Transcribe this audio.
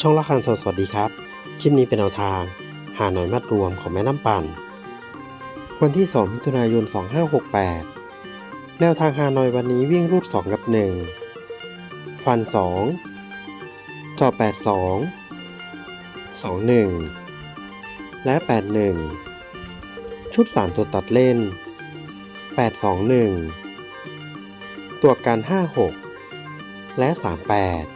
ช่องละครสวัสดีครับ คลิปนี้เป็นแนวทาง หาหน่อยมัดรวมของแม่น้ำปั่น วันที่ 2 มิถุนายน 2568 แนวทางหาหน่อยวันนี้วิ่งรูด 2 กับ 1 ฟัน 2 จอ 82 21 และ 81 ชุด 3 ตัวตัดเล่น 821 ตัวการ 56 และ 38